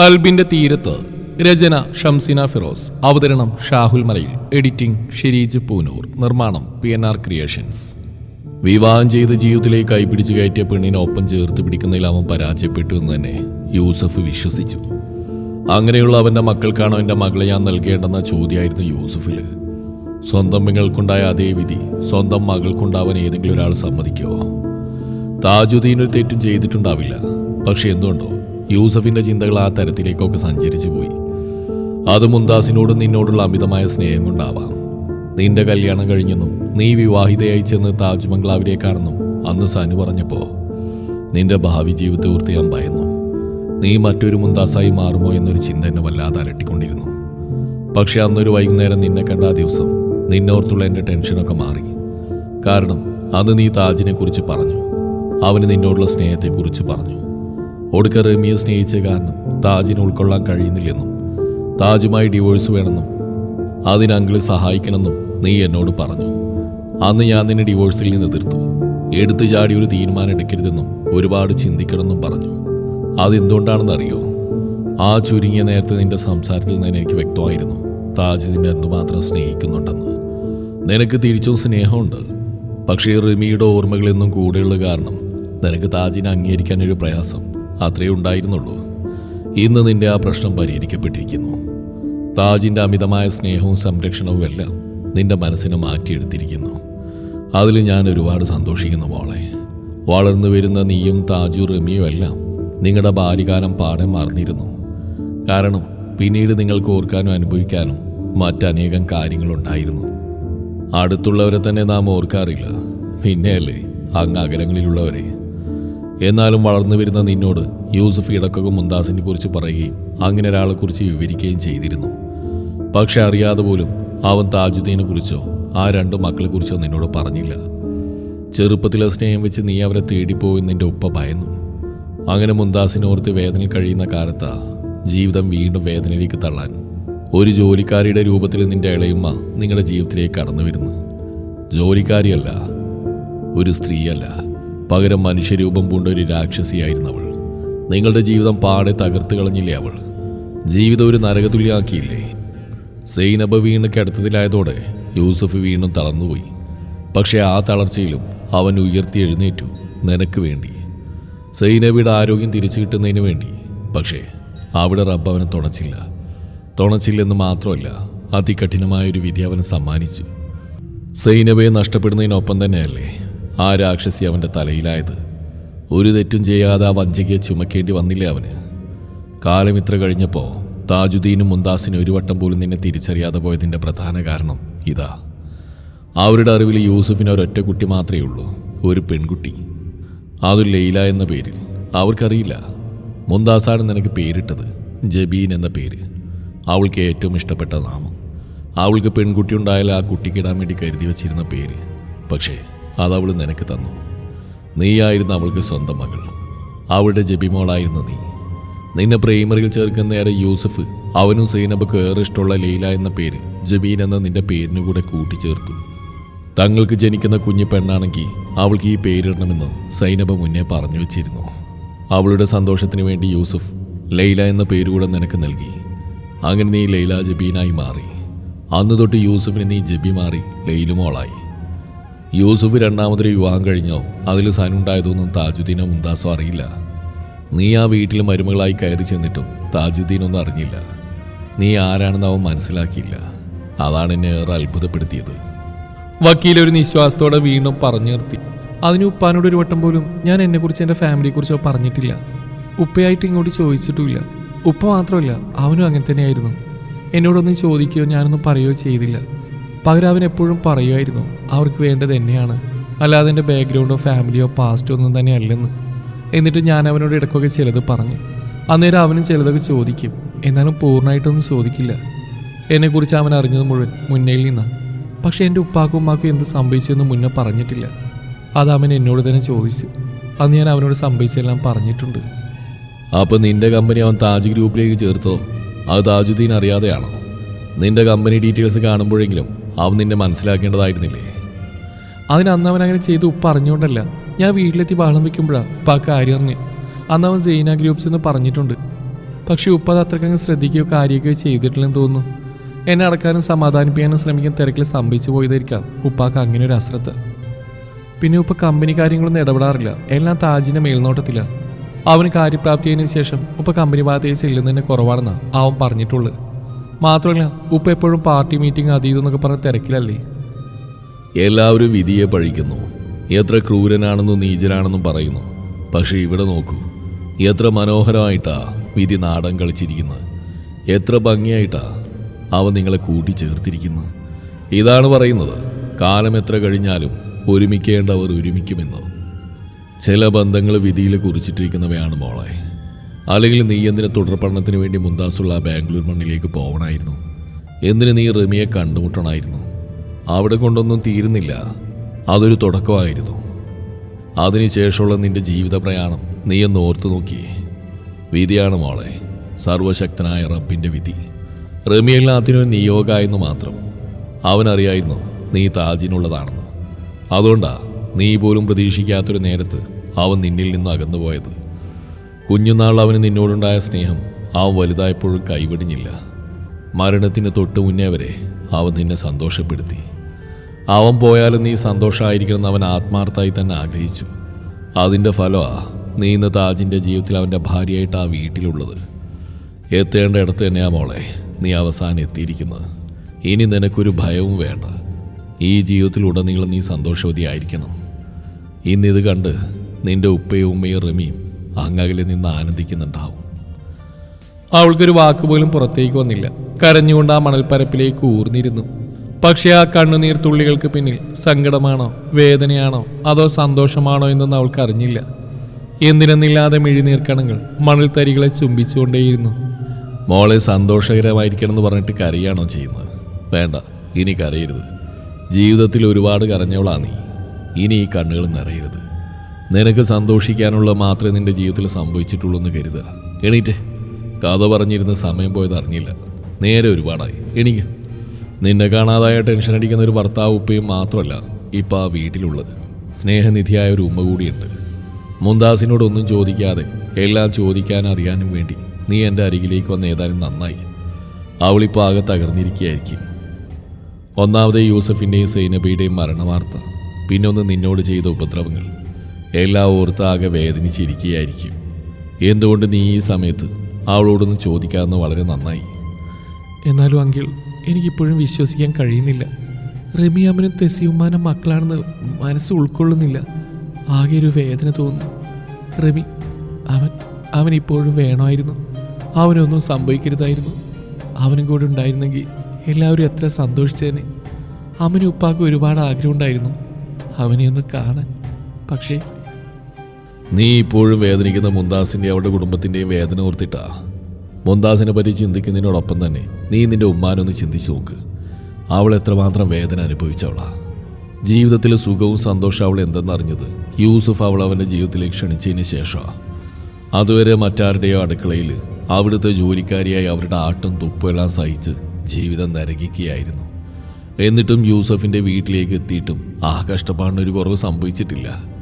അൽബിന്റെ തീരത്ത് രചന ഷംസിന ഫിറോസ് അവതരണം ഷാഹുൽ മലയിൽ എഡിറ്റിംഗ് ഷിരീജ് പൂനൂർ നിർമ്മാണം പി എൻ ആർ ക്രിയേഷൻസ്. വിവാഹം ചെയ്ത് ജീവിതത്തിലേക്ക് കൈപിടിച്ച് കയറ്റിയ പെണ്ണിനെ ഒപ്പം ചേർത്ത് പിടിക്കുന്നതിൽ അവൻ പരാജയപ്പെട്ടു എന്ന് തന്നെ യൂസഫ് വിശ്വസിച്ചു. അങ്ങനെയുള്ള അവന്റെ മക്കൾക്കാണ് എന്റെ മകളെ ഞാൻ നൽകേണ്ടെന്ന ചോദ്യമായിരുന്നു യൂസഫിൽ സ്വന്തം പെങ്ങൾക്കുണ്ടായ അതേ വിധി സ്വന്തം മകൾക്കുണ്ടാവാൻ ഏതെങ്കിലും ഒരാൾ സമ്മതിക്കുമോ താജുദ്ദീൻ ഒരു തെറ്റും ചെയ്തിട്ടുണ്ടാവില്ല. പക്ഷെ എന്തുകൊണ്ടോ? യൂസഫിന്റെ ചിന്തകൾ ആ തരത്തിലേക്കൊക്കെ സഞ്ചരിച്ചു പോയി. അത് മുന്താസിനോടും നിന്നോടുള്ള അമിതമായ സ്നേഹം കൊണ്ടാവാം. നിന്റെ കല്യാണം കഴിഞ്ഞെന്നും നീ വിവാഹിതയായി ചെന്ന് താജ് ബംഗ്ലാവിലേക്കാണെന്നും അന്ന് സനു പറഞ്ഞപ്പോൾ നിന്റെ ഭാവി ജീവിതത്തെ ഓർത്ത് ഞാൻ ഭയന്നു നീ മറ്റൊരു മുന്താസായി മാറുമോ എന്നൊരു ചിന്ത എന്നെ വല്ലാതെ അലട്ടിക്കൊണ്ടിരുന്നു. പക്ഷെ അന്നൊരു വൈകുന്നേരം നിന്നെ കണ്ട ആ ദിവസം നിന്നോർത്തുള്ള എന്റെ ടെൻഷനൊക്കെ മാറി. കാരണം അന്ന് നീ താജിനെ കുറിച്ച് പറഞ്ഞു. അവന് നിന്നോടുള്ള സ്നേഹത്തെക്കുറിച്ച് പറഞ്ഞു. ഒടുക്ക റമിയെ സ്നേഹിച്ച കാരണം താജിനെ ഉൾക്കൊള്ളാൻ കഴിയുന്നില്ലെന്നും താജുമായി ഡിവോഴ്സ് വേണമെന്നും അതിന് സഹായിക്കണമെന്നും നീ എന്നോട് പറഞ്ഞു. അന്ന് ഞാൻ നിന്നെ ഡിവോഴ്സിൽ നിന്ന് എതിർത്തു. എടുത്തു ചാടി ഒരു തീരുമാനം എടുക്കരുതെന്നും ഒരുപാട് ചിന്തിക്കണമെന്നും പറഞ്ഞു. അതെന്തുകൊണ്ടാണെന്നറിയോ? ആ ചുരുങ്ങിയ നേരത്തെ നിന്റെ സംസാരത്തിൽ നിന്ന് എനിക്ക് വ്യക്തമായിരുന്നു. താജ് നിന്നെ എന്തുമാത്രം സ്നേഹിക്കുന്നുണ്ടെന്ന്. നിനക്ക് തിരിച്ചും സ്നേഹമുണ്ട്. പക്ഷേ റിമിയുടെ ഓർമ്മകളെന്നും കൂടെയുള്ള കാരണം നിനക്ക് താജിനെ അംഗീകരിക്കാനൊരു പ്രയാസം. അത്രയേ ഉണ്ടായിരുന്നുള്ളൂ. ഇന്ന് നിന്റെ ആ പ്രശ്നം പരിഹരിക്കപ്പെട്ടിരിക്കുന്നു. താജിന്റെ അമിതമായ സ്നേഹവും സംരക്ഷണവും എല്ലാം നിന്റെ മനസ്സിനെ മാറ്റിയെടുത്തിരിക്കുന്നു. അതിൽ ഞാൻ ഒരുപാട് സന്തോഷിക്കുന്നു മോളെ. വളർന്നു വരുന്ന നീയും താജു റമിയും എല്ലാം നിങ്ങളുടെ ബാല്യകാലം പാടെ മറന്നിരുന്നു. കാരണം പിന്നീട് നിങ്ങൾക്ക് ഓർക്കാനും അനുഭവിക്കാനും മറ്റനേകം കാര്യങ്ങളുണ്ടായിരുന്നു. അടുത്തുള്ളവരെ തന്നെ നാം ഓർക്കാറില്ല. പിന്നെയല്ലേ അങ്ങ് അകലങ്ങളിലുള്ളവരെ. എന്നാലും വളർന്നു വരുന്ന നിന്നോട് യൂസഫ് ഇടക്കകും മുന്താസിനെ കുറിച്ച് പറയുകയും അങ്ങനെ ഒരാളെക്കുറിച്ച് വിവരിക്കുകയും ചെയ്തിരുന്നു. പക്ഷെ അറിയാതെ പോലും അവൻ താജുദ്ദീനെ കുറിച്ചോ ആ രണ്ട് മക്കളെ കുറിച്ചോ നിന്നോട് പറഞ്ഞില്ല. ചെറുപ്പത്തിലെ സ്നേഹം വെച്ച് നീ അവരെ തേടിപ്പോയി നിന്റെ ഉപ്പ ഭയന്നു. അങ്ങനെ മുന്താസിനോർത്ത് വേദനയിൽ കഴിയുന്ന കാലത്താ ജീവിതം വീണ്ടും വേദനയിലേക്ക് തള്ളാൻ ഒരു ജോലിക്കാരിയുടെ രൂപത്തിൽ നിന്റെ ഇളയമ്മ നിങ്ങളുടെ ജീവിതത്തിലേക്ക് കടന്നു വരുന്നു. ജോലിക്കാരിയല്ല ഒരു സ്ത്രീയല്ല. പകരം മനുഷ്യരൂപം പൂണ്ട ഒരു രാക്ഷസിയായിരുന്നു അവൾ. നിങ്ങളുടെ ജീവിതം പാടെ തകർത്ത് കളഞ്ഞില്ലേ അവൾ? ജീവിതം ഒരു നരകതുല്യാക്കിയില്ലേ? സൈനബ് വീണ് കിടത്തത്തിലായതോടെ യൂസഫ് വീണ്ടും തളർന്നുപോയി. പക്ഷേ ആ തളർച്ചയിലും അവൻ ഉയർത്തി എഴുന്നേറ്റു നിനക്ക് വേണ്ടി. സൈനബിയുടെ ആരോഗ്യം തിരിച്ചു കിട്ടുന്നതിന് വേണ്ടി. പക്ഷേ അവിടെ റബ്ബ് അവനെ തുണച്ചില്ല. തുണച്ചില്ലെന്ന് മാത്രമല്ല അതികഠിനമായ ഒരു വിധി അവനെ സമ്മാനിച്ചു. സൈനബയെ നഷ്ടപ്പെടുന്നതിനൊപ്പം തന്നെയല്ലേ ആ രാക്ഷസി അവന്റെ തലയിലായത്. ഒരു തെറ്റും ചെയ്യാതെ ആ വഞ്ചകയെ ചുമക്കേണ്ടി വന്നില്ലേ അവന്? കാലം ഇത്ര കഴിഞ്ഞപ്പോൾ താജുദ്ദീനും മുന്താസിനും ഒരു വട്ടം പോലും നിന്നെ തിരിച്ചറിയാതെ പോയതിന്റെ പ്രധാന കാരണം ഇതാ. അവരുടെ അറിവിൽ യൂസുഫിന് ഒരൊറ്റ കുട്ടി മാത്രമേ ഉള്ളൂ ഒരു പെൺകുട്ടി. അത് ലൈല എന്ന പേരിൽ. അവർക്കറിയില്ല. മുന്താസാണ് നിനക്ക് പേരിട്ടത് ജബീൻ എന്ന പേര്. അവൾക്ക് ഏറ്റവും ഇഷ്ടപ്പെട്ട നാമം. അവൾക്ക് പെൺകുട്ടി ഉണ്ടായാൽ ആ കുട്ടിക്കിടാൻ വേണ്ടി കരുതി വച്ചിരുന്ന പേര്. പക്ഷേ അതവൾ നിനക്ക് തന്നു. നീയായിരുന്നു അവൾക്ക് സ്വന്തം മകൾ. അവളുടെ ജബിമോളായിരുന്നു നീ. നിന്നെ പ്രൈമറിയിൽ ചേർക്കുന്ന നേരെ യൂസഫ് അവനും സൈനബക്ക് ഏറെ ഇഷ്ടമുള്ള ലീല എന്ന പേര് ജബീൻ എന്ന നിന്റെ പേരിനു കൂടെ കൂട്ടിച്ചേർത്തു. തങ്ങൾക്ക് ജനിക്കുന്ന കുഞ്ഞു പെണ്ണാണെങ്കിൽ അവൾക്ക് ഈ പേരിടണമെന്ന് സൈനബ മുന്നേ പറഞ്ഞു വെച്ചിരുന്നു. അവളുടെ സന്തോഷത്തിന് വേണ്ടി യൂസഫ് ലൈല എന്ന പേരുകൂടെ നിനക്ക് നൽകി. അങ്ങനെ നീ ലൈല ജബീനായി മാറി. അന്ന് തൊട്ട് യൂസുഫിന് നീ ജബി മാറി ലൈലുമോളായി യൂസുഫ് രണ്ടാമതൊരു വിവാഹം കഴിഞ്ഞോ? അതിൽ സനുണ്ടായതൊന്നും താജുദ്ദീനോ മുന്താസോ അറിയില്ല. നീ ആ വീട്ടിൽ മരുമകളായി കയറി ചെന്നിട്ടും താജുദ്ദീനൊന്നും അറിഞ്ഞില്ല. നീ ആരാണെന്ന് അവൻ മനസ്സിലാക്കിയില്ല. അതാണ് എന്നെ ഏറെ അത്ഭുതപ്പെടുത്തിയത്. വക്കീൽ ഒരു നിശ്വാസത്തോടെ വീണ്ടും പറഞ്ഞു നിർത്തി. അതിന് ഉപ്പാനോട് ഒരു വട്ടം പോലും ഞാൻ എന്നെക്കുറിച്ച് എന്റെ ഫാമിലിയെക്കുറിച്ചോ പറഞ്ഞിട്ടില്ല. ഉപ്പയായിട്ട് ഇങ്ങോട്ട് ചോദിച്ചിട്ടുമില്ല. ഉപ്പ മാത്രമല്ല അവനും അങ്ങനെ തന്നെയായിരുന്നു. എന്നോടൊന്നും ചോദിക്കുകയോ ഞാനൊന്നും പറയുകയോ ചെയ്തില്ല. പകരം എപ്പോഴും പറയുമായിരുന്നു അവർക്ക് വേണ്ടത് എന്നെയാണ്. അല്ലാതെ എന്റെ ബാക്ക്ഗ്രൗണ്ടോ ഫാമിലിയോ പാസ്റ്റോ ഒന്നും തന്നെ അല്ലെന്ന്. എന്നിട്ട് ഞാൻ അവനോട് ഇടയ്ക്കൊക്കെ ചിലത് പറഞ്ഞു. അന്നേരം അവനും ചിലതൊക്കെ ചോദിക്കും. എന്നാലും പൂർണമായിട്ടൊന്നും ചോദിക്കില്ല. എന്നെക്കുറിച്ച് അവൻ അറിഞ്ഞത് മുഴുവൻ മുന്നേയിൽ നിന്നാണ് പക്ഷെ എന്റെ ഉപ്പാക്കും ഉമ്മാക്കും എന്ത് സംഭവിച്ചെന്ന് മുന്നേ പറഞ്ഞിട്ടില്ല. അത് അവൻ എന്നോട് തന്നെ ചോദിച്ചു. അന്ന് ഞാൻ അവനോട് സംഭവിച്ചെല്ലാം പറഞ്ഞിട്ടുണ്ട്. അപ്പോൾ നിന്റെ കമ്പനി അവൻ താജ് ഗ്രൂപ്പിലേക്ക് ചേർത്തോ അത് താജുദ്ദീൻ അറിയാതെയാണോ? നിന്റെ കമ്പനി ഡീറ്റെയിൽസ് കാണുമ്പോഴെങ്കിലും അവൻ നിന്നെ മനസ്സിലാക്കേണ്ടതായിരുന്നില്ലേ? അതിന് അന്ന് അവൻ അങ്ങനെ ചെയ്ത് ഉപ്പ അറിഞ്ഞുകൊണ്ടല്ല. ഞാൻ വീട്ടിലെത്തി ബഹളം വെക്കുമ്പോഴാണ് ഉപ്പ ആ കാര്യം അറിഞ്ഞ്. അന്ന് അവൻ സൈന ഗ്രൂപ്പ്സ് എന്ന് പറഞ്ഞിട്ടുണ്ട്. പക്ഷേ ഉപ്പ അത് അത്രക്കങ്ങ് ശ്രദ്ധിക്കുകയോ കാര്യമൊക്കെയോ ചെയ്തിട്ടില്ലെന്ന് തോന്നുന്നു. എന്നെ അടക്കാനും സമാധാനിപ്പിക്കാനും ശ്രമിക്കാൻ തിരക്കിൽ സംഭവിച്ചു പോയതായിരിക്കാം ഉപ്പാക്ക് അങ്ങനെ ഒരു അശ്രദ്ധ. പിന്നെ ഉപ്പ കമ്പനി കാര്യങ്ങളൊന്നും ഇടപെടാറില്ല. എല്ലാം താജിന്റെ മേൽനോട്ടത്തില്ല അവന് കാര്യപ്രാപ്തിയതിനു ശേഷം ഉപ്പ കമ്പനി ഭാഗത്തേക്ക് ചെല്ലുന്നതിന് കുറവാണെന്നാണ് അവൻ പറഞ്ഞിട്ടുള്ളത്. മാത്രമല്ല ഉപ്പ എപ്പോഴും പാർട്ടി മീറ്റിംഗ് അതീതെന്നൊക്കെ പറഞ്ഞ തിരക്കിലല്ലേ? എല്ലാവരും വിധിയെ പഴിക്കുന്നു. എത്ര ക്രൂരനാണെന്നും നീചനാണെന്നും പറയുന്നു. പക്ഷേ ഇവിടെ നോക്കൂ എത്ര മനോഹരമായിട്ടാ വിധി നാടൻ കളിച്ചിരിക്കുന്നത്. എത്ര ഭംഗിയായിട്ടാ അവ നിങ്ങളെ കൂട്ടിച്ചേർത്തിരിക്കുന്നത്. ഇതാണ് പറയുന്നത് കാലം എത്ര കഴിഞ്ഞാലും ഒരുമിക്കേണ്ടവർ ഒരുമിക്കുമെന്ന്. ചില ബന്ധങ്ങൾ വിധിയിൽ കുറിച്ചിട്ടിരിക്കുന്നവയാണ് മോളെ. അല്ലെങ്കിൽ നീ എന്തിന് തുടർ പഠനത്തിന് വേണ്ടി മുന്താസുള്ള ബാംഗ്ലൂർ മണ്ണിലേക്ക് പോകണമായിരുന്നു എന്തിന് നീ റമിയെ കണ്ടുമുട്ടണമായിരുന്നു അവിടെ കൊണ്ടൊന്നും തീരുന്നില്ല. അതൊരു തുടക്കമായിരുന്നു. അതിനുശേഷമുള്ള നിന്റെ ജീവിത പ്രയാണം നീ ഒന്ന് ഓർത്തു നോക്കി. വിധിയാണ് മോളെ സർവശക്തനായ റബ്ബിന്റെ വിധി. റമിയെല്ലാത്തിനും നിയോഗ നിയോഗമായെന്ന് മാത്രം. അവനറിയായിരുന്നു നീ താജിനുള്ളതാണെന്ന്. അതുകൊണ്ടാ നീ പോലും പ്രതീക്ഷിക്കാത്തൊരു നേരത്ത് അവൻ നിന്നിൽ നിന്ന് അകന്നുപോയത്. കുഞ്ഞുനാൾ അവന് നിന്നോടുണ്ടായ സ്നേഹം ആ വലുതായപ്പോഴും കൈവിടിഞ്ഞില്ല. മരണത്തിന് തൊട്ട് മുന്നേ വരെ അവൻ നിന്നെ സന്തോഷപ്പെടുത്തി. അവൻ പോയാലും നീ സന്തോഷമായിരിക്കണമെന്ന് അവൻ ആത്മാർത്ഥമായി തന്നെ ആഗ്രഹിച്ചു. അതിന്റെ ഫലമാ നീ ഇന്ന് താജിന്റെ ജീവിതത്തിൽ അവന്റെ ഭാര്യയായിട്ട് ആ വീട്ടിലുള്ളത്. എത്തേണ്ട ഇടത്ത് തന്നെയാ മോളെ നീ അവസാനം എത്തിയിരിക്കുന്നത്. ഇനി നിനക്കൊരു ഭയവും വേണ്ട. ഈ ജീവിതത്തിലുടനീളം നീ സന്തോഷവതിയായിരിക്കണം. ഇന്നിത് കണ്ട് നിന്റെ ഉപ്പയും ഉമ്മയും റമിയും അങ്ങകലെ നിന്ന് ആനന്ദിക്കുന്നുണ്ടാവും. അവൾക്കൊരു വാക്കുപോലും പുറത്തേക്ക് വന്നില്ല. കരഞ്ഞുകൊണ്ട് ആ മണൽപ്പരപ്പിലേക്ക് ഊർന്നിരുന്നു. പക്ഷേ ആ കണ്ണുനീർ തുള്ളികൾക്ക് പിന്നിൽ സങ്കടമാണോ വേദനയാണോ അതോ സന്തോഷമാണോ എന്നൊന്നും അവൾക്ക് അറിഞ്ഞില്ല. എന്തിനെന്നില്ലാതെ മിഴിനീർക്കണങ്ങൾ തരികളെ ചുംബിച്ചുകൊണ്ടേയിരുന്നു. മോളെ സന്തോഷകരമായിരിക്കണം എന്ന് പറഞ്ഞിട്ട് കരയാണോ ചെയ്യുന്നത്? വേണ്ട ഇനി കരയരുത്. ജീവിതത്തിൽ ഒരുപാട് കരഞ്ഞവളാ നീ. ഇനി ഈ കണ്ണുകൾ നിറയരുത്. നിനക്ക് സന്തോഷിക്കാനുള്ള മാത്രമേ നിന്റെ ജീവിതത്തിൽ സംഭവിച്ചിട്ടുള്ളൂ എന്ന് കരുതുക. എണീറ്റ്. കഥ പറഞ്ഞിരുന്ന സമയം പോയത് അറിഞ്ഞില്ല. നേരെ ഒരുപാടായി. എണീക്ക്. നിന്നെ കാണാതായ ടെൻഷൻ അടിക്കുന്ന ഒരു ഭർത്താവ് ഉപ്പയും മാത്രമല്ല ഇപ്പം ആ വീട്ടിലുള്ളത്. സ്നേഹനിധിയായ ഒരു ഉമ്മ കൂടിയുണ്ട്. മുന്താസിനോടൊന്നും ചോദിക്കാതെ എല്ലാം ചോദിക്കാൻ അറിയാനും വേണ്ടി നീ എന്റെ അരികിലേക്ക് വന്ന ഏതാനും നന്നായി. അവളിപ്പോൾ ആകെ തകർന്നിരിക്കുകയായിരിക്കും. ഒന്നാമത് യൂസഫിന്റെയും സൈനബിയുടെയും മരണവാർത്ത പിന്നൊന്ന് നിന്നോട് ചെയ്ത ഉപദ്രവങ്ങൾ. എല്ലാം ഓർത്ത് ആകെ വേദനിച്ചിരിക്കുകയായിരിക്കും. എന്തുകൊണ്ട് നീ ഈ സമയത്ത് അവളോടൊന്ന് ചോദിക്കാമെന്ന് വളരെ നന്നായി? എന്നാലും അങ്കിൾ എനിക്കിപ്പോഴും വിശ്വസിക്കാൻ കഴിയുന്നില്ല. റമിയാമനും തെസിയുമ്മാനും മക്കളാണെന്ന് മനസ്സ് ഉൾക്കൊള്ളുന്നില്ല. ആകെ ഒരു വേദന തോന്നുന്നു. റമി അവൻ അവൻ ഇപ്പോഴും വേണമായിരുന്നു. അവനൊന്നും സംഭവിക്കരുതായിരുന്നു. അവനും കൂടെ ഉണ്ടായിരുന്നെങ്കിൽ എല്ലാവരും എത്ര സന്തോഷിച്ചേനെ. അമ്മനും ഉപ്പാക്കും ഒരുപാട് ആഗ്രഹമുണ്ടായിരുന്നു അവനെ ഒന്ന് കാണാൻ. പക്ഷേ നീ ഇപ്പോഴും വേദനിക്കുന്ന മുന്താസിന്റെ അവളുടെ കുടുംബത്തിന്റെയും വേദന ഓർത്തിട്ടാ. മുന്താസിനെ പറ്റി ചിന്തിക്കുന്നതിനോടൊപ്പം തന്നെ നീ നിന്റെ ഉമ്മാനൊന്ന് ചിന്തിച്ചു നോക്ക്. അവൾ എത്രമാത്രം വേദന അനുഭവിച്ചവളാ ജീവിതത്തിലെ സുഖവും സന്തോഷവും അവൾ എന്തെന്നറിഞ്ഞത് യൂസുഫ് അവൾ അവന്റെ ജീവിതത്തിലേക്ക് ക്ഷണിച്ചതിന് ശേഷമാണ് അതുവരെ മറ്റാരുടെയോ അടുക്കളയിൽ അവിടുത്തെ ജോലിക്കാരിയായി അവരുടെ ആട്ടും തുപ്പുമെല്ലാം സഹിച്ച് ജീവിതം നരകിക്കുകയായിരുന്നു. എന്നിട്ടും യൂസഫിന്റെ വീട്ടിലേക്ക് എത്തിയിട്ടും ആ കഷ്ടപ്പാടിനൊരു കുറവ് സംഭവിച്ചിട്ടില്ല.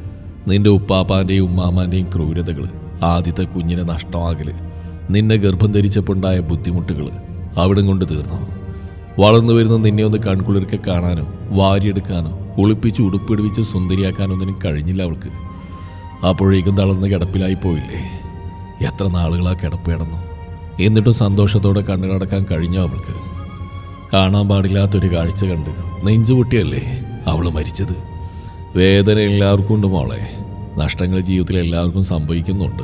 നിന്റെ ഉപ്പാപ്പാന്റെയും ഉമ്മാമാന്റെയും ക്രൂരതകൾ ആദ്യത്തെ കുഞ്ഞിനെ നഷ്ടമാകൽ നിന്നെ ഗർഭം ധരിച്ചപ്പോണ്ടായ ബുദ്ധിമുട്ടുകൾ അവിടം കൊണ്ട് തീർന്നു. വളർന്നു വരുന്ന നിന്നെ ഒന്ന് കൺകുളിർക്കെ കാണാനോ വാരിയെടുക്കാനോ കുളിപ്പിച്ച് ഉടുപ്പിടിവിച്ച് സുന്ദരിയാക്കാനോ ഒന്നിനും കഴിഞ്ഞില്ല അവൾക്ക്. അപ്പോഴേക്കും തളർന്ന് കിടപ്പിലായി പോയില്ലേ? എത്ര നാളുകളാ കിടപ്പ് കിടന്നു? എന്നിട്ടും സന്തോഷത്തോടെ കണ്ണുകടക്കാൻ കഴിഞ്ഞോ അവൾക്ക്? കാണാൻ പാടില്ലാത്തൊരു കാഴ്ച കണ്ട് നെഞ്ചുപൊട്ടിയല്ലേ അവൾ മരിച്ചത്? വേദന എല്ലാവർക്കും ഉണ്ട് മോളെ. നഷ്ടങ്ങൾ ജീവിതത്തിൽ എല്ലാവർക്കും സംഭവിക്കുന്നുണ്ട്.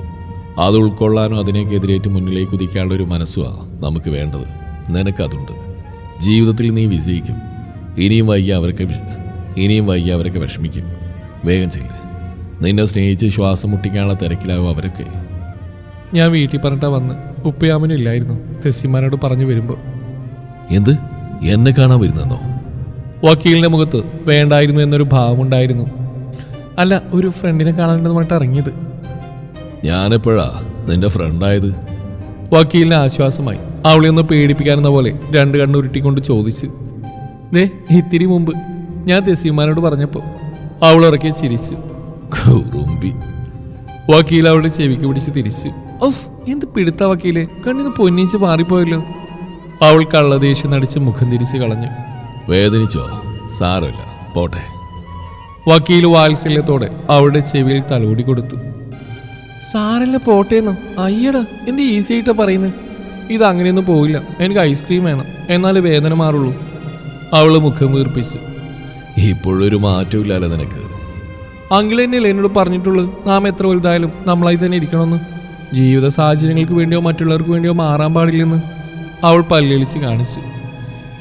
അത് ഉൾക്കൊള്ളാനും അതിനേക്കെതിരേറ്റ് മുന്നിലേക്ക് കുതിക്കാനുള്ള ഒരു മനസ്സുമാണ് നമുക്ക് വേണ്ടത്. നിനക്കതുണ്ട്. ജീവിതത്തിൽ നീ വിജയിക്കും. ഇനിയും വൈകി അവരൊക്കെ ഇനിയും വൈകി അവരൊക്കെ വിഷമിക്കും. വേഗം ചെല്ല്. നിന്നെ സ്നേഹിച്ച് ശ്വാസം മുട്ടിക്കാനുള്ള തിരക്കിലാവും അവരൊക്കെ. ഞാൻ വീട്ടിൽ പറഞ്ഞിട്ടാ വന്ന്. ഉപ്പയാമനും ഇല്ലായിരുന്നു. തെസ്സിമാനോട് പറഞ്ഞു വരുമ്പോൾ എന്ത്? എന്നെ കാണാൻ വരുന്നെന്നോ? വക്കീലിന്റെ മുഖത്ത് വേണ്ടായിരുന്നു എന്നൊരു ഭാവമുണ്ടായിരുന്നു അല്ല ഒരു ഫ്രണ്ടിനെ കാണാനുണ്ടെന്ന് പറഞ്ഞിട്ട് ഇറങ്ങിയത്. ഞാനെപ്പോഴാ നിന്റെ ഫ്രണ്ടായത്? വക്കീലിന് ആശ്വാസമായി. അവളെ ഒന്ന് പേടിപ്പിക്കാനെന്ന പോലെ രണ്ട് കണ്ണുരുട്ടിക്കൊണ്ട് ചോദിച്ചു ദേ ഇത്തിരി മുമ്പ് ഞാൻ തെസീമാനോട് പറഞ്ഞപ്പോൾ അവൾ ചിരിച്ചു. കുറുമ്പി വക്കീൽ അവളുടെ ചെവിക്ക് പിടിച്ച് തിരിച്ചു. ഓഫ് എന്ത് പിടുത്ത വക്കീലെ? കണ്ണിന് പൊന്നിച്ച് മാറിപ്പോയല്ലോ. അവൾ കള്ളദേഷ്യം നടിച്ച് മുഖം തിരിച്ച് കളഞ്ഞു. വേദനിച്ചോ? സാറല്ല പോട്ടെ. വക്കീൽ വാത്സല്യത്തോടെ അവളുടെ ചെവിയിൽ തലോടി കൊടുത്തു. സാറല്ല പോട്ടേന്നോ. അയ്യടാ എന്ത് ഈസി ആയിട്ടാ പറയുന്നത് ഇത് അങ്ങനെയൊന്നും പോയില്ല എനിക്ക് ഐസ്ക്രീം വേണം. എന്നാൽ വേദന മാറുള്ളൂ. അവൾ മുഖം വീർപ്പിച്ചു. ഇപ്പോഴൊരു മാറ്റമില്ലല്ലോ നിനക്ക്? അങ്കിൾ തന്നെയല്ലേ എന്നോട് പറഞ്ഞിട്ടുള്ളൂ നാം എത്ര വലുതായാലും നമ്മളായി തന്നെ ഇരിക്കണമെന്ന്. ജീവിത സാഹചര്യങ്ങൾക്ക് വേണ്ടിയോ മറ്റുള്ളവർക്ക് വേണ്ടിയോ മാറാൻ പാടില്ലെന്ന് അവൾ പല്ലിളിച്ച് കാണിച്ചു.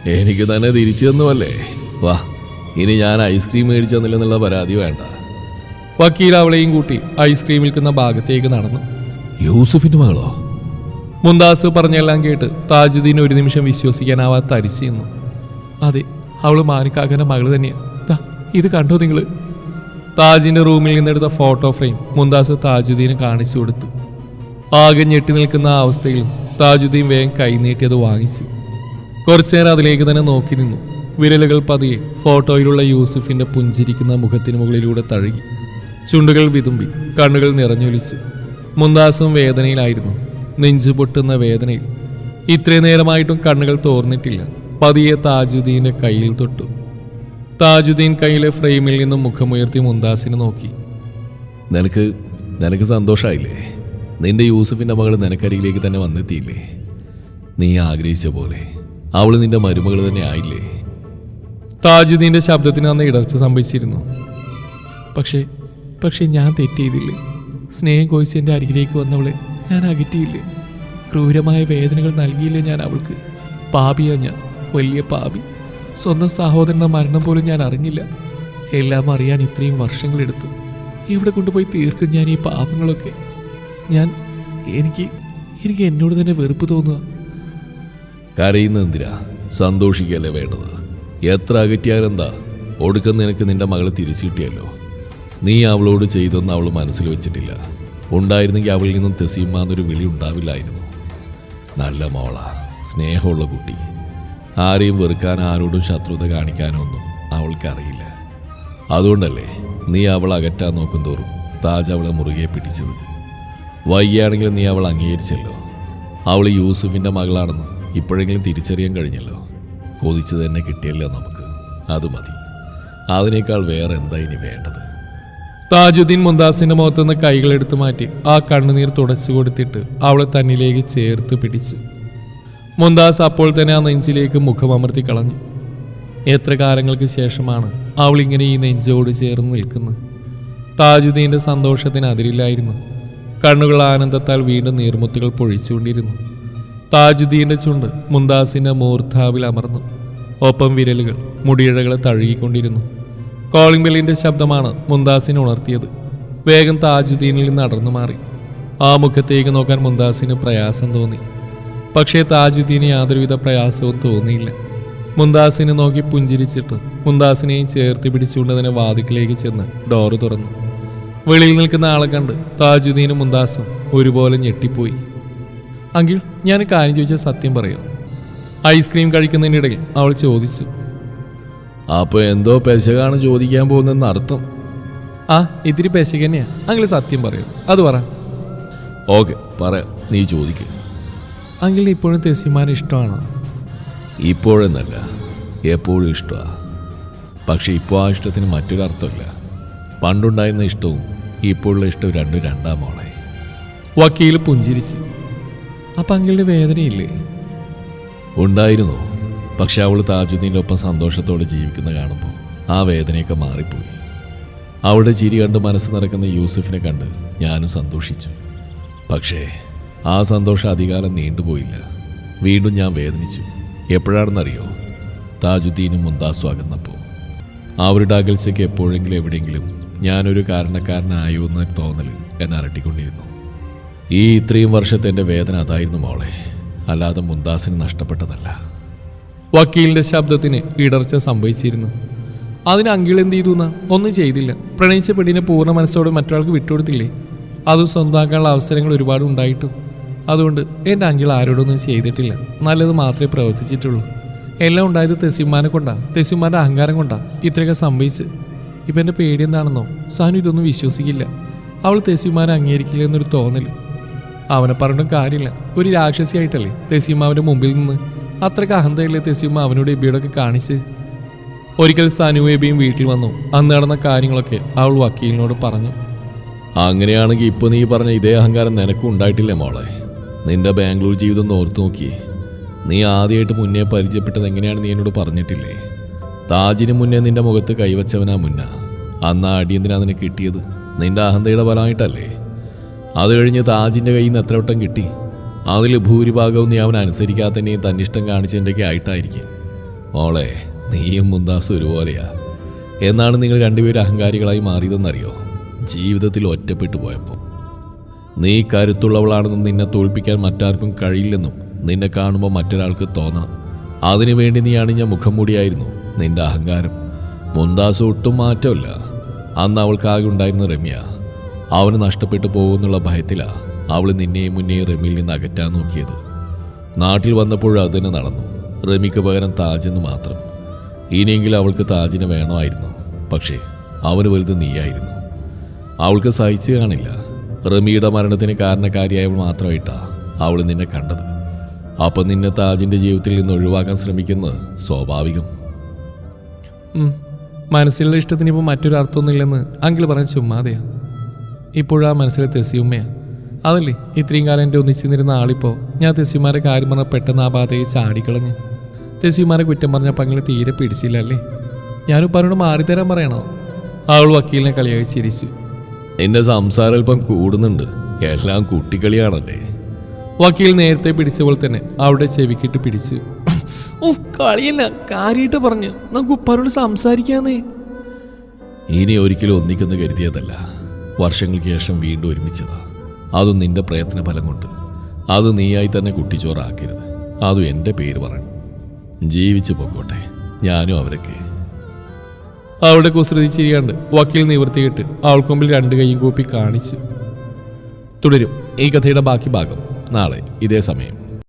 എനിക്ക് തന്നെ തിരിച്ചു തന്നുവല്ലേ? വാ ഇനി ഞാൻ ഐസ്ക്രീം മേടിച്ചു തന്നില്ലെന്നുള്ള പരാതി വേണ്ട. വക്കീൽ അവളെയും കൂട്ടി ഐസ്ക്രീം വിൽക്കുന്ന ഭാഗത്തേക്ക് നടന്നു. യൂസുഫിന്റെ മകളോ? മുന്താസ് പറഞ്ഞെല്ലാം കേട്ട് താജുദ്ദീൻ ഒരു നിമിഷം വിശ്വസിക്കാനാവാത്ത തരിച്ചു നിന്നു. അതെ അവൾ മാനിക്കാക്കന്റെ മകൾ തന്നെയാ. ദാ, ഇത് കണ്ടോ നിങ്ങൾ? താജിന്റെ റൂമിൽ നിന്നെടുത്ത ഫോട്ടോ ഫ്രെയിം മുന്താസ് താജുദ്ദീന് കാണിച്ചു കൊടുത്തു. ആകെ ഞെട്ടി നിൽക്കുന്ന അവസ്ഥയിലും അവസ്ഥയിൽ താജുദ്ദീൻ വേഗം കൈനീട്ടിയത് വാങ്ങിച്ചു. കുറച്ചുനേരം അതിലേക്ക് തന്നെ നോക്കി നിന്നു. വിരലുകൾ പതിയെ ഫോട്ടോയിലുള്ള യൂസുഫിന്റെ പുഞ്ചിരിക്കുന്ന മുഖത്തിന് മുകളിലൂടെ തഴുകി. ചുണ്ടുകൾ വിതുമ്പി കണ്ണുകൾ നിറഞ്ഞൊലിച്ചു. മുന്താസും വേദനയിലായിരുന്നു നെഞ്ചു പൊട്ടുന്ന വേദനയിൽ. ഇത്രയും നേരമായിട്ടും കണ്ണുകൾ തോർന്നിട്ടില്ല. പതിയെ താജുദ്ദീന്റെ കയ്യിൽ തൊട്ടു. താജുദ്ദീൻ കയ്യിലെ ഫ്രെയിമിൽ നിന്നും മുഖമുയർത്തി മുന്താസിനെ നോക്കി. നിനക്ക് നിനക്ക് സന്തോഷമായില്ലേ നിന്റെ യൂസഫിന്റെ മകൾ നിനക്കരികിലേക്ക് തന്നെ വന്നെത്തിയില്ലേ? നീ ആഗ്രഹിച്ച പോലെ. അവൾ നിന്റെ മരുമകൾ തന്നെ ആയില്ലേ? താജുദ്ദീന്റെ ശബ്ദത്തിന് അന്ന് ഇടർച്ച സംഭവിച്ചിരുന്നു. പക്ഷേ പക്ഷേ ഞാൻ തെറ്റ് ചെയ്തില്ലേ സ്നേഹം കോയിച്ച് എന്റെ അരികിലേക്ക് വന്നവളെ ഞാൻ അകറ്റിയില്ലേ? ക്രൂരമായ വേദനകൾ നൽകിയില്ലേ ഞാൻ അവൾക്ക്? പാപിയാ ഞാൻ വലിയ പാപി. സ്വന്തം സഹോദരന്റെ മരണം പോലും ഞാൻ അറിഞ്ഞില്ല. എല്ലാം അറിയാൻ ഇത്രയും വർഷങ്ങളെടുത്തു ഇവിടെ കൊണ്ടുപോയി തീർക്കും ഞാൻ ഈ പാപങ്ങളൊക്കെ? ഞാൻ എനിക്ക് എനിക്ക് എന്നോട് തന്നെ വെറുപ്പ് തോന്നുക. കരയുന്ന എന്തിനാ? സന്തോഷിക്കല്ലേ വേണ്ടത്? എത്ര അകറ്റിയാലെന്താ? ഒടുക്കം നിനക്ക് നിന്റെ മകളെ തിരിച്ചു കിട്ടിയല്ലോ. നീ അവളോട് ചെയ്തൊന്നും അവൾ മനസ്സിൽ വെച്ചിട്ടില്ല. ഉണ്ടായിരുന്നെങ്കിൽ അവളിൽ നിന്നും തെസീമ എന്നൊരു വിളി ഉണ്ടാവില്ലായിരുന്നു. നല്ല മോള സ്നേഹമുള്ള കുട്ടി. ആരെയും വെറുക്കാൻ ആരോടും ശത്രുത കാണിക്കാനോ ഒന്നും അവൾക്കറിയില്ല. അതുകൊണ്ടല്ലേ നീ അവൾ അകറ്റാൻ നോക്കും തോറും താജ് അവളെ മുറുകെ പിടിച്ചത്. വൈകിയാണെങ്കിലും നീ അവൾ അംഗീകരിച്ചല്ലോ. അവൾ യൂസുഫിന്റെ മകളാണെന്ന് ഇപ്പോഴെങ്കിലും തിരിച്ചറിയാൻ കഴിഞ്ഞല്ലോ. കൊതിച്ചു തന്നെ കിട്ടിയല്ലോ നമുക്ക്. അത് മതി. അതിനേക്കാൾ വേറെ എന്താ ഇനി വേണ്ടത്? താജുദ്ദീൻ മുന്താസിന്റെ മുഖത്തുനിന്ന് കൈകളെടുത്ത് മാറ്റി ആ കണ്ണുനീർ തുടച്ചു കൊടുത്തിട്ട് അവളെ തന്നിലേക്ക് ചേർത്ത് പിടിച്ചു. മുന്താസ് അപ്പോൾ തന്നെ ആ നെഞ്ചിലേക്ക് മുഖം അമർത്തി കളഞ്ഞു. എത്ര കാലങ്ങൾക്ക് ശേഷമാണ് അവൾ ഇങ്ങനെ ഈ നെഞ്ചോട് ചേർന്ന് നിൽക്കുന്നത്? താജുദ്ദീന്റെ സന്തോഷത്തിന് അതിരില്ലായിരുന്നു. കണ്ണുകൾ ആനന്ദത്താൽ വീണ്ടും നീർമുത്തുകൾ പൊഴിച്ചുകൊണ്ടിരുന്നു. താജുദ്ദീന്റെ ചുണ്ട് മുന്താസിന്റെ മൂർധാവിൽ അമർന്നു. ഒപ്പം വിരലുകൾ മുടിയിഴകളെ തഴുകിക്കൊണ്ടിരുന്നു. കോളിംഗ് ബെല്ലിന്റെ ശബ്ദമാണ് മുന്താസിനെ ഉണർത്തിയത്. വേഗം താജുദ്ദീനിൽ നിന്ന് അടർന്നു മാറി. ആ മുഖത്തേക്ക് നോക്കാൻ മുന്താസിന് പ്രയാസം തോന്നി. പക്ഷേ താജുദ്ദീന് യാതൊരുവിധ പ്രയാസവും തോന്നിയില്ല. മുന്താസിനെ നോക്കി പുഞ്ചിരിച്ചിട്ട് മുന്താസിനെയും ചേർത്ത് പിടിച്ചുകൊണ്ട് തന്നെ വാതിക്കിലേക്ക് ചെന്ന് ഡോറ് തുറന്നു. വെളിയിൽ നിൽക്കുന്ന ആളെ കണ്ട് താജുദ്ദീനും മുന്താസും ഒരുപോലെ ഞെട്ടിപ്പോയി. അങ്കിൾ ഞാൻ കാര്യം ചോദിച്ചാൽ സത്യം പറയാം. ഐസ്ക്രീം കഴിക്കുന്നതിനിടയിൽ അവൾ ചോദിച്ചു. അപ്പൊ എന്തോ പെശകാണ് ചോദിക്കാൻ പോകുന്നെന്ന് അർത്ഥം? ആ ഇത്തിരി പെശക തന്നെയാ. അങ്കിൾ സത്യം പറയൂ. അത് പറ. ഓക്കെ പറ. നീ ചോദിക്കുക അങ്കിളിന് ഇപ്പോഴും തെസിമാനെ ഇഷ്ടമാണോ? ഇപ്പോഴെന്നല്ല. എപ്പോഴും ഇഷ്ടമാണ് പക്ഷെ ഇപ്പോൾ ആ ഇഷ്ടത്തിന് മറ്റൊരർത്ഥമില്ല പണ്ടുണ്ടായിരുന്ന ഇഷ്ടവും ഇപ്പോഴുള്ള ഇഷ്ടവും രണ്ടും രണ്ടാം മോളായി. വക്കീൽ പുഞ്ചിരിച്ചു. അപ്പൊ അങ്കിളിന് വേദനയില്ലേ? ഉണ്ടായിരുന്നു. പക്ഷെ അവൾ താജുദ്ദീന്റെ ഒപ്പം സന്തോഷത്തോടെ ജീവിക്കുന്ന കാണുമ്പോൾ ആ വേദനയൊക്കെ മാറിപ്പോയി. അവളുടെ ചിരി കണ്ട് മനസ്സ് നിറക്കുന്ന യൂസഫിനെ കണ്ട് ഞാനും സന്തോഷിച്ചു. പക്ഷേ ആ സന്തോഷം അധികാലം നീണ്ടുപോയില്ല. വീണ്ടും ഞാൻ വേദനിച്ചു. എപ്പോഴാണെന്നറിയോ? താജുദ്ദീനും മുന്താസും അകന്നപ്പോൾ അവരുടെ അകൽച്ചയ്ക്ക് എപ്പോഴെങ്കിലും എവിടെയെങ്കിലും ഞാനൊരു കാരണക്കാരനായോ എന്ന തോന്നൽ എന്നെ അരട്ടിക്കൊണ്ടിരുന്നു. ഈ ഇത്രയും വർഷത്തെ എന്റെ വേദന അതായിരുന്നു മോളെ. അല്ലാതെ മുന്താസിന് നഷ്ടപ്പെട്ടതല്ല. വക്കീലിന്റെ ശബ്ദത്തിന് ഇടർച്ച സംഭവിച്ചിരുന്നു. അതിന് അങ്കിൾ എന്ത് ചെയ്തു എന്നാ? ഒന്നും ചെയ്തില്ല. പ്രണയിച്ച പെടിനെ പൂർണ മനസ്സോടെ മറ്റൊരാൾക്ക് വിട്ടുകൊടുത്തില്ലേ? അത് സ്വന്തമാക്കാനുള്ള അവസരങ്ങൾ ഒരുപാട് ഉണ്ടായിട്ടും. അതുകൊണ്ട് എന്റെ അങ്കിൾ ആരോടൊന്നും ചെയ്തിട്ടില്ല. നല്ലത് മാത്രമേ പ്രവർത്തിച്ചിട്ടുള്ളൂ. എല്ലാം ഉണ്ടായത് തെസിമാനെ കൊണ്ടാ തെസിമാന്റെ അഹങ്കാരം കൊണ്ടാ. ഇത്രയൊക്കെ സംഭവിച്ച്. ഇപ്പം എന്റെ പേടി എന്താണെന്നോ? സാനു ഇതൊന്നും വിശ്വസിക്കില്ല. അവൾ തെസിമാനെ അംഗീകരിക്കില്ല എന്നൊരു തോന്നൽ അവനെ പറഞ്ഞിട്ടും കാര്യമില്ല. ഒരു രാക്ഷസിയായിട്ടല്ലേ തെസിയമ്മ അവന്റെ മുമ്പിൽ നിന്ന്. അത്രയ്ക്ക് അഹന്തയല്ലേ തെസിയമ്മ അവനോട് എബിയോടൊക്കെ കാണിച്ച്. ഒരിക്കൽ സനു എബിയും വീട്ടിൽ വന്നു. അന്ന് നടന്ന കാര്യങ്ങളൊക്കെ അവൾ വക്കീലിനോട് പറഞ്ഞു. അങ്ങനെയാണെങ്കിൽ ഇപ്പൊ നീ പറഞ്ഞ ഇതേ അഹങ്കാരം നിനക്കും ഉണ്ടായിട്ടില്ലേ മോളെ. നിന്റെ ബാംഗ്ലൂർ ജീവിതം ഒന്ന് ഓർത്തു നോക്കി. നീ ആദ്യമായിട്ട് മുന്നേ പരിചയപ്പെട്ടത് എങ്ങനെയാണ് നീ എന്നോട് പറഞ്ഞിട്ടില്ലേ? താജിന് മുന്നേ നിന്റെ മുഖത്ത് കൈവച്ചവനാ മുന്ന. അന്ന് അടിയന്തിനാ നിന്നെ കിട്ടിയത്. നിന്റെ അഹന്തയുടെ ഫലമായിട്ടല്ലേ? അത് കഴിഞ്ഞ് താജിന്റെ കയ്യിൽ നിന്ന് എത്ര വട്ടം കിട്ടി? അതിൽ ഭൂരിഭാഗവും നീ അവൻ അനുസരിക്കാത്തന്നെയും തന്നിഷ്ടം കാണിച്ചതിന്റെയൊക്കെ ആയിട്ടായിരിക്കും. മോളെ നീയും മുന്താസും ഒരുപോലെയാ. എന്നാണ് നിങ്ങൾ രണ്ടുപേരും അഹങ്കാരികളായി മാറിയതെന്നറിയോ? ജീവിതത്തിൽ ഒറ്റപ്പെട്ടു പോയപ്പോൾ നീ കരുത്തുള്ളവളാണെന്നും നിന്നെ തോൽപ്പിക്കാൻ മറ്റാർക്കും കഴിയില്ലെന്നും നിന്നെ കാണുമ്പോൾ മറ്റൊരാൾക്ക് തോന്നണം. അതിനുവേണ്ടി നീ അണിഞ്ഞ മുഖം മൂടിയായിരുന്നു നിന്റെ അഹങ്കാരം. മുന്താസ് ഒട്ടും മാറ്റമില്ല. അന്ന് അവൾക്കാകെ ഉണ്ടായിരുന്ന രമ്യ. അവന് നഷ്ടപ്പെട്ടു പോകുന്നുള്ള ഭയത്തിലാ അവൾ നിന്നെയും മുന്നെയും റമിയിൽ നിന്ന് അകറ്റാൻ നോക്കിയത്. നാട്ടിൽ വന്നപ്പോഴും അതുതന്നെ നടന്നു. റമിക്ക് പകരം താജെന്ന് മാത്രം. ഇനിയെങ്കിലും അവൾക്ക് താജിനെ വേണമായിരുന്നു. പക്ഷേ അവന് വലുത് നീയായിരുന്നു. അവൾക്ക് സഹിച്ചു കാണില്ല. റമിയുടെ മരണത്തിന് കാരണക്കാരിയായവൾ മാത്രമായിട്ടാ അവൾ നിന്നെ കണ്ടത്. അപ്പം നിന്നെ താജിന്റെ ജീവിതത്തിൽ നിന്ന് ഒഴിവാക്കാൻ ശ്രമിക്കുന്നത് സ്വാഭാവികം. മനസ്സിലുള്ള ഇഷ്ടത്തിന് ഇപ്പോൾ മറ്റൊരു അർത്ഥമൊന്നുമില്ലെന്ന് അങ്കിൾ പറഞ്ഞ ചുമ്മാതെയാ. ഇപ്പോഴാ മനസ്സിലെ തെസിയുമ്മയാ അതല്ലേ ഇത്രയും കാലം എന്റെ ഒന്നിച്ചിരുന്ന ആളിപ്പോൾ ഞാൻ തെസിമാരെ കാര്യം പറഞ്ഞ പെട്ടെന്ന് ആ ബാധയെ ചാടിക്കളഞ്ഞ്. തെസിമാരെ കുറ്റം പറഞ്ഞ അങ്കിൾ തീരെ പിടിച്ചില്ല അല്ലേ ഞാനിപ്പോൾ അവരോട് മാറിത്തരാൻ പറയണോ? അവൾ വക്കീലിനെ കളിയായി ചിരിച്ചു. എന്റെ സംസാരം അല്പം കൂടുന്നുണ്ട്. എല്ലാം കുട്ടിക്കളിയാണല്ലേ വക്കീൽ നേരത്തെ പിടിച്ച പോലെ തന്നെ അവിടെ ചെവിക്കിട്ട് പിടിച്ചു. ഓ കളിയല്ല കാര്യമായിട്ട് പറഞ്ഞു. നമുക്ക് ഉപ്പാരോട് സംസാരിക്കാന്നേ. ഇനി ഒരിക്കലും ഒന്നിക്കെന്ന് കരുതിയതല്ല. വർഷങ്ങൾക്ക് ശേഷം വീണ്ടും ഒരുമിച്ചതാ. അതും നിന്റെ പ്രയത്ന ഫലം കൊണ്ട്. അത് നീയായി തന്നെ കുട്ടിച്ചോറാക്കരുത്. അതും എന്റെ പേര് പറഞ്ഞു ജീവിച്ചു പൊക്കോട്ടെ. ഞാനും അവരൊക്കെ. അവളുടെ കുസൃതി ചിരിയാണ്ട് വക്കീൽ നിവർത്തിയിട്ട് അവൾക്ക് മുമ്പിൽ രണ്ട് കൈയും കൂപ്പി കാണിച്ചു. തുടരും ഈ കഥയുടെ ബാക്കി ഭാഗം നാളെ ഇതേ സമയം.